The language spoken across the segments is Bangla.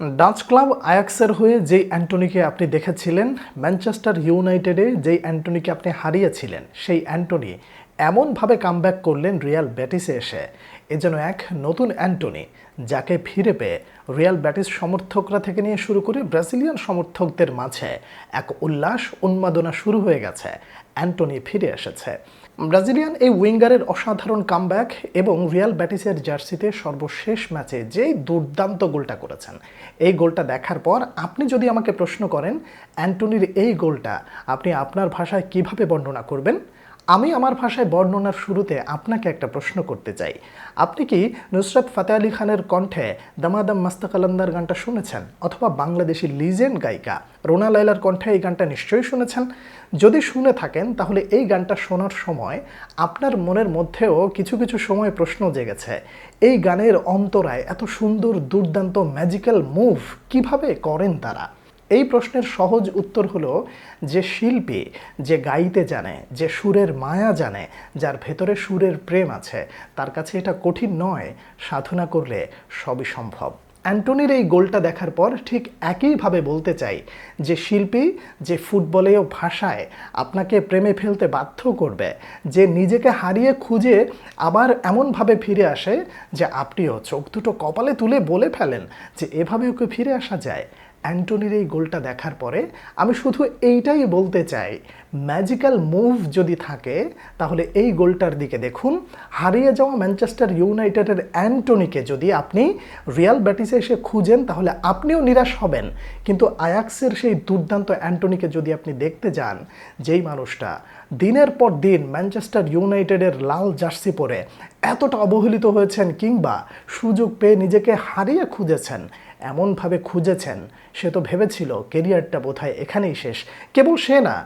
ডাচ ক্লাব আয়াক্সের হয়ে যেই অ্যান্টনিকে আপনি দেখেছিলেন, ম্যানচেস্টার ইউনাইটেডে যেই অ্যান্টনিকে আপনি হারিয়েছিলেন, সেই অ্যান্টনি এমনভাবে কামব্যাক করলেন রিয়াল ব্যাটিসে এসে। এ যেন এক নতুন অ্যান্টনি, যাকে ফিরে পেয়ে রিয়াল ব্যাটিস সমর্থকরা থেকে নিয়ে শুরু করে ব্রাজিলিয়ান সমর্থকদের মাঝে এক উল্লাস, উন্মাদনা শুরু হয়ে গেছে। অ্যান্টনি ফিরে এসেছে। ব্রাজিলিয়ান এই উইঙ্গারের অসাধারণ কামব্যাক এবং রিয়াল ব্যাটিসের জার্সিতে সর্বশেষ ম্যাচে যেই দুর্দান্ত গোলটা করেছেন। এই গোলটা দেখার পর আপনি যদি আমাকে প্রশ্ন করেন, অ্যান্টনির এই গোলটা আপনি আপনার ভাষায় কীভাবে বর্ণনা করবেন? আমি আমার ভাষায় বর্ণনার শুরুতে আপনাকে একটা প্রশ্ন করতে চাই। আপনি কি নুসরাত ফাতে আলী খানের কণ্ঠে দামাদাম মাস্তাকালান্দার গানটা শুনেছেন? অথবা বাংলাদেশি লিজেন্ড গায়িকা রোনা লাইলার কণ্ঠে এই গানটা নিশ্চয়ই শুনেছেন? যদি শুনে থাকেন, তাহলে এই গানটা শোনার সময় আপনার মনের মধ্যেও কিছু কিছু সময় প্রশ্ন জেগেছে। এই গানের অন্তরায় এত সুন্দর, দুর্দান্ত ম্যাজিক্যাল মুভ কীভাবে করেন তারা? এই প্রশ্নের সহজ উত্তর হলো যে শিল্পী যে গাইতে জানে, যে সুরের মায়া জানে, যার ভেতরে সুরের প্রেম আছে, তার কাছে এটা কঠিন নয়, সাধনা করলে সবই সম্ভব। অ্যান্টনির এই গোলটা দেখার পর ঠিক একইভাবে বলতে চাই যে শিল্পী যে ফুটবলেও ভাষায় আপনাকে প্রেমে ফেলতে বাধ্য করবে, যে নিজেকে হারিয়ে খুঁজে আবার এমনভাবে ফিরে আসে যে আপনিও চোখ দুটো কপালে তুলে বলে ফেলেন যে এভাবে ওকে ফিরে আসা যায়। অ্যান্টনির এই গোলটা দেখার পরে আমি শুধু এইটাই বলতে চাই ম্যাজিক্যাল মুভ যদি থাকে, তাহলে এই গোলটার দিকে দেখুন, হারিয়ে যাওয়া ম্যানচেস্টার ইউনাইটেডের অ্যান্টনিকে যদি আপনি রিয়াল ব্যাটিসে এসে খুঁজেন, তাহলে আপনিও নিরাশ হবেন। কিন্তু আয়াক্সের সেই দুর্দান্ত অ্যান্টনিকে যদি আপনি দেখতে যান, যেই মানুষটা দিনের পর দিন ম্যানচেস্টার ইউনাইটেডের লাল জার্সি পরে এতটা অবহেলিত হয়েছেন কিংবা সুযোগ পেয়ে নিজেকে হারিয়ে খুঁজেছেন, এমনভাবে খুঁজেছেন, সে তো ভেবেছিল কেরিয়ারটা বোধহয় এখানেই শেষ। কেবল সে না,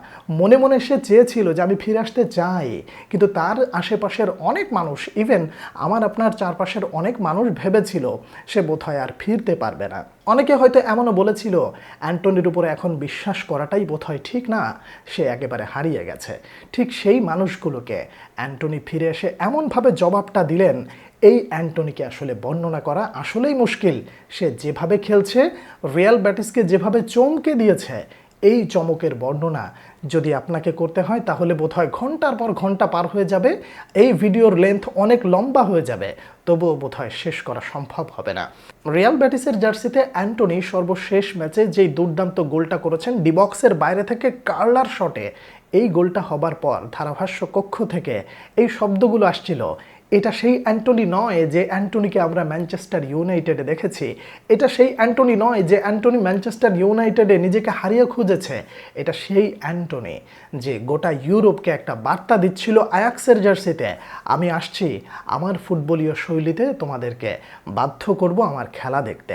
মনে মনে সে চেয়েছিল যে আমি ফিরে আসতে চাই, কিন্তু তার আশেপাশের অনেক মানুষ ইভেন আমার আপনার চারপাশের অনেক মানুষ ভেবেছিল সে বোধহয় আর ফিরতে পারবে না। অনেকে হয়তো এমনও বলেছিল, অ্যান্টনির উপরে এখন বিশ্বাস করাটাই বোধহয় ঠিক না, সে একেবারে হারিয়ে গেছে। ঠিক সেই মানুষগুলোকে অ্যান্টনি ফিরে এসে এমনভাবে জবাবটা দিলেন, এই অ্যান্টনিকে আসলে বর্ণনা করা আসলেই মুশকিল। সে যেভাবে খেলছে, রিয়াল ব্যাটিসকে যেভাবে চমকে দিয়েছে এই চমকের বর্ণনা যদি আপনাকে করতে হয়, তাহলে বোধহয় ঘণ্টার পর ঘণ্টা পার হয়ে যাবে। এই ভিডিওর লেন্থ অনেক লম্বা হয়ে যাবে, তবুও বোধহয় শেষ করা সম্ভব হবে না। রিয়াল ব্যাটিসের জার্সিতে অ্যান্টনি সর্বশেষ ম্যাচে যেই দুর্দান্ত গোলটা করেছেন ডিবক্সের বাইরে থেকে কার্লার শটে। এই গোলটা হবার পর ধারাভাষ্য কক্ষ থেকে এই শব্দগুলো আসছিল এটা সেই অ্যান্টনি নয় যে অ্যান্টনিকে আমরা ম্যানচেস্টার ইউনাইটেডে দেখেছি। এটা সেই অ্যান্টনি নয় যে অ্যান্টনি ম্যানচেস্টার ইউনাইটেডে নিজেকে হারিয়ে খুঁজেছে। এটা সেই অ্যান্টনি যে গোটা ইউরোপকে একটা বার্তা দিচ্ছিল আয়াক্সের জার্সিতে, আমি আসছি, আমার ফুটবলীয় শৈলীতে তোমাদেরকে বাধ্য করব আমার খেলা দেখতে।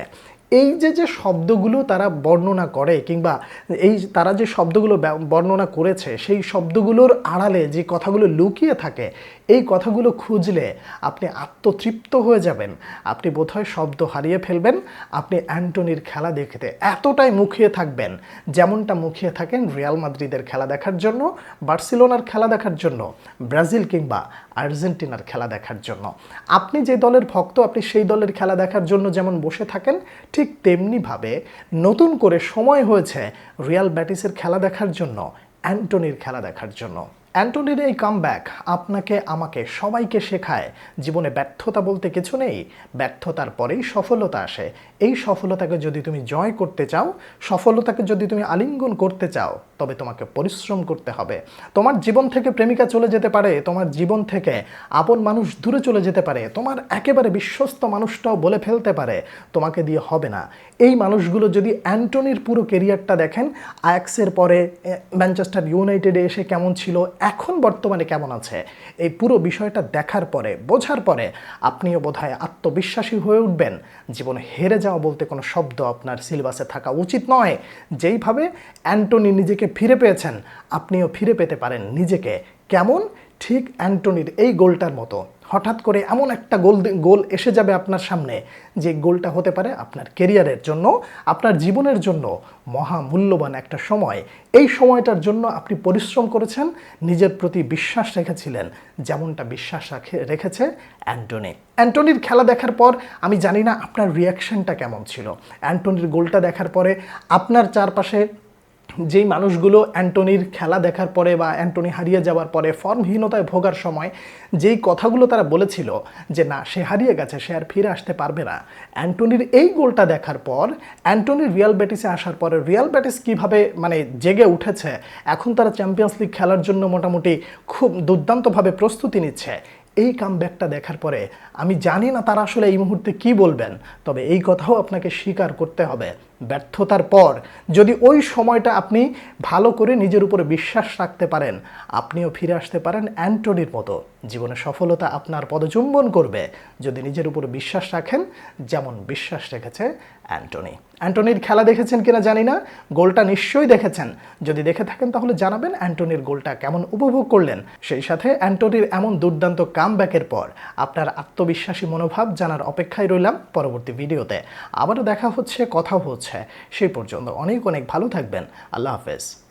এই যে যে শব্দগুলো তারা বর্ণনা করে কিংবা এই তারা যে শব্দগুলো বর্ণনা করেছে, সেই শব্দগুলোর আড়ালে যে কথাগুলো লুকিয়ে থাকে, এই কথাগুলো খুঁজলে আপনি আত্মতৃপ্ত হয়ে যাবেন। আপনি বোধহয় শব্দ হারিয়ে ফেলবেন। আপনি অ্যান্টনির খেলা দেখতে এতটাই মুখিয়ে থাকবেন, যেমনটা মুখিয়ে থাকেন রিয়াল মাদ্রিদের খেলা দেখার জন্য, বার্সেলোনার খেলা দেখার জন্য, ব্রাজিল কিংবা আর্জেন্টিনার খেলা দেখার জন্য। আপনি যে দলের ভক্ত, আপনি সেই দলের খেলা দেখার জন্য যেমন বসে থাকেন ঠিক তেমনিভাবে নতুন করে সময় হয়েছে রিয়াল ব্যাটিসের খেলা দেখার জন্য, অ্যান্টনির খেলা দেখার জন্য। অ্যান্টনির এই কামব্যাক আপনাকে, আমাকে, সবাইকে শেখায়, জীবনে ব্যর্থতা বলতে কিছু নেই, ব্যর্থতার পরেই সফলতা আসে। এই সফলতাকে যদি তুমি জয় করতে চাও, সফলতাকে যদি তুমি আলিঙ্গন করতে চাও তবে তোমাকে পরিশ্রম করতে হবে। তোমার জীবন থেকে প্রেমিকা চলে যেতে পারে, তোমার জীবন থেকে আপন মানুষ দূরে চলে যেতে পারে, তোমার একেবারে বিশ্বস্ত মানুষটাও বলে ফেলতে পারে, তোমাকে দিয়ে হবে না। এই মানুষগুলো যদি অ্যান্টনির পুরো কেরিয়ারটা দেখেন, আয়াক্সের পরে ম্যানচেস্টার ইউনাইটেডে এসে কেমন ছিল, এখন বর্তমানে কেমন আছে, এই পুরো বিষয়টা দেখার পরে, বোঝার পরে আপনিও বোধহয় আত্মবিশ্বাসী হয়ে উঠবেন। জীবনে হেরে যাওয়া বলতে কোনো শব্দ আপনার সিলেবাসে থাকা উচিত নয়। যেইভাবে অ্যান্টনি নিজেকে ফিরে পেয়েছেন, আপনিও ফিরে পেতে পারেন নিজেকে। কেমন? ঠিক অ্যান্টনির এই গোলটার মতো। হঠাৎ করে এমন একটা গোল গোল এসে যাবে আপনার সামনে, যে গোলটা হতে পারে আপনার কেরিয়ারের জন্য, আপনার জীবনের জন্য মহা মূল্যবান একটা সময়। এই সময়টার জন্য আপনি পরিশ্রম করেছেন, নিজের প্রতি বিশ্বাস রেখেছিলেন, যেমনটা বিশ্বাস রাখে, রেখেছে অ্যান্টনি। অ্যান্টনির খেলা দেখার পর, আমি জানি না আপনার রিয়াকশনটা কেমন ছিল। অ্যান্টনির গোলটা দেখার পরে আপনার চারপাশে যেই মানুষগুলো অ্যান্টনির খেলা দেখার পরে বা অ্যান্টনি হারিয়ে যাওয়ার পরে ফর্মহীনতায় ভোগার সময় যেই কথাগুলো তারা বলেছিল যে না, সে হারিয়ে গেছে, সে আর ফিরে আসতে পারবে না। অ্যান্টনির এই গোলটা দেখার পর, অ্যান্টনির রিয়াল ব্যাটিসে আসার পরে রিয়াল ব্যাটিস কীভাবে মানে জেগে উঠেছে, এখন তারা চ্যাম্পিয়ন্স লিগ খেলার জন্য মোটামুটি খুব দুর্দান্তভাবে প্রস্তুতি নিচ্ছে, এই কাম কামব্যাকটা দেখার পরে, আমি জানি না তারা আসলে এই মুহূর্তে কি বলবেন, তবে এই কথাও আপনাকে স্বীকার করতে হবে। ব্যর্থতার পর যদি ওই সময়টা আপনি ভালো করে নিজের উপরে বিশ্বাস রাখতে পারেন, আপনিও ফিরে আসতে পারেন অ্যান্টনির মতো। জীবনে সফলতা আপনার পদচুম্বন করবে যদি নিজের উপরে বিশ্বাস রাখেন, যেমন বিশ্বাস রেখেছে অ্যান্টনি। অ্যান্টনির খেলা দেখেছেন কিনা জানি না, গোলটা নিশ্চয়ই দেখেছেন। যদি দেখে থাকেন তাহলে জানাবেন অ্যান্টনির গোলটা কেমন উপভোগ করলেন। সেই সাথে অ্যান্টনির এমন দুর্দান্ত কামব্যাকের পর আপনার আত্মবিশ্বাসী মনোভাব জানার অপেক্ষায় রইলাম পরবর্তী ভিডিওতে। আবারও দেখা হচ্ছে, কথা হচ্ছে সেই পর্যন্ত। অনেক অনেক ভালো থাকবেন। আল্লাহ হাফেজ।